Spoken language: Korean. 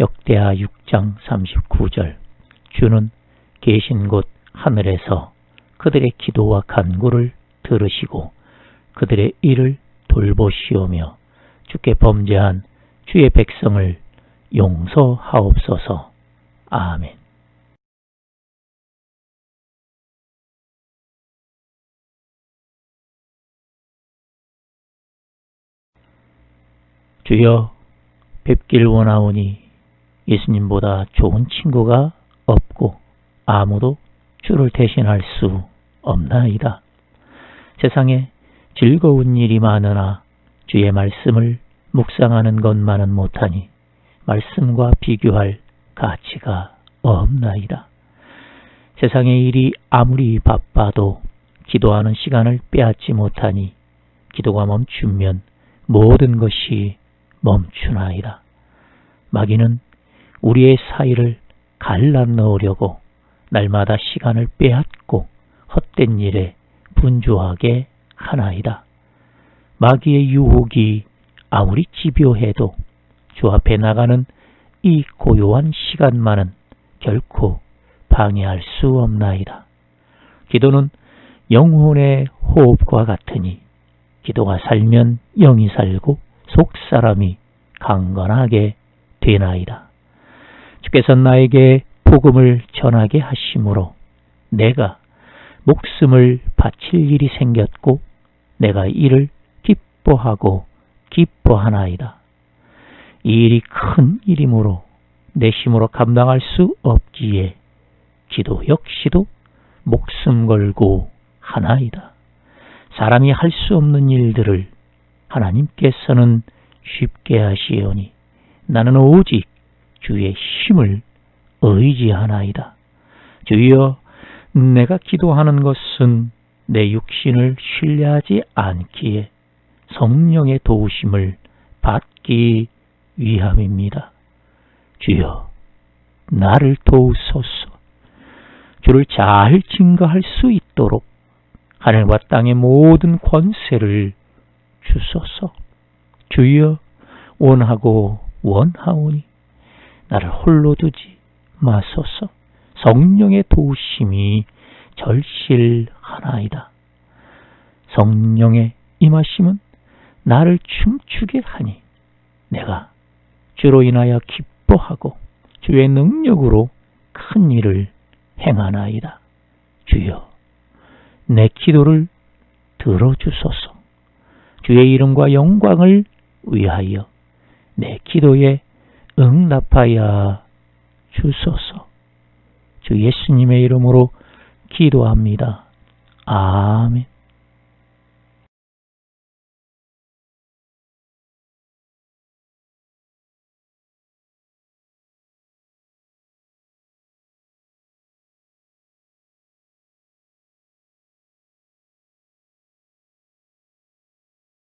역대하 6장 39절 주는 계신 곳 하늘에서 그들의 기도와 간구를 들으시고 그들의 일을 돌보시오며 주께 범죄한 주의 백성을 용서하옵소서. 아멘. 주여 뵙길 원하오니 예수님보다 좋은 친구가 없고 아무도 주를 대신할 수 없나이다. 세상에 즐거운 일이 많으나 주의 말씀을 묵상하는 것만은 못하니 말씀과 비교할 가치가 없나이다. 세상의 일이 아무리 바빠도 기도하는 시간을 빼앗지 못하니 기도가 멈추면 모든 것이 멈추나이다. 마귀는 우리의 사이를 갈라 넣으려고 날마다 시간을 빼앗고 헛된 일에 분주하게 하나이다. 마귀의 유혹이 아무리 집요해도 주 앞에 나가는 이 고요한 시간만은 결코 방해할 수 없나이다. 기도는 영혼의 호흡과 같으니 기도가 살면 영이 살고 속 사람이 강건하게 되나이다. 주께서 나에게 복음을 전하게 하심으로 내가 목숨을 바칠 일이 생겼고 내가 이를 기뻐하고 기뻐하나이다. 이 일이 큰 일이므로 내 힘으로 감당할 수 없기에 기도 역시도 목숨 걸고 하나이다. 사람이 할 수 없는 일들을 하나님께서는 쉽게 하시오니 나는 오직 주의 힘을 의지하나이다. 주여 내가 기도하는 것은 내 육신을 신뢰하지 않기에 성령의 도우심을 받기 위함입니다. 주여 나를 도우소서. 주를 잘 증거할 수 있도록 하늘과 땅의 모든 권세를 주소서. 주여 원하고 원하오니 나를 홀로 두지 마소서. 성령의 도우심이 절실하나이다. 성령의 임하심은 나를 춤추게 하니 내가 주로 인하여 기뻐하고 주의 능력으로 큰 일을 행하나이다. 주여, 내 기도를 들어주소서. 주의 이름과 영광을 위하여 내 기도에 응답하여 주소서. 주 예수님의 이름으로 기도합니다. 아멘.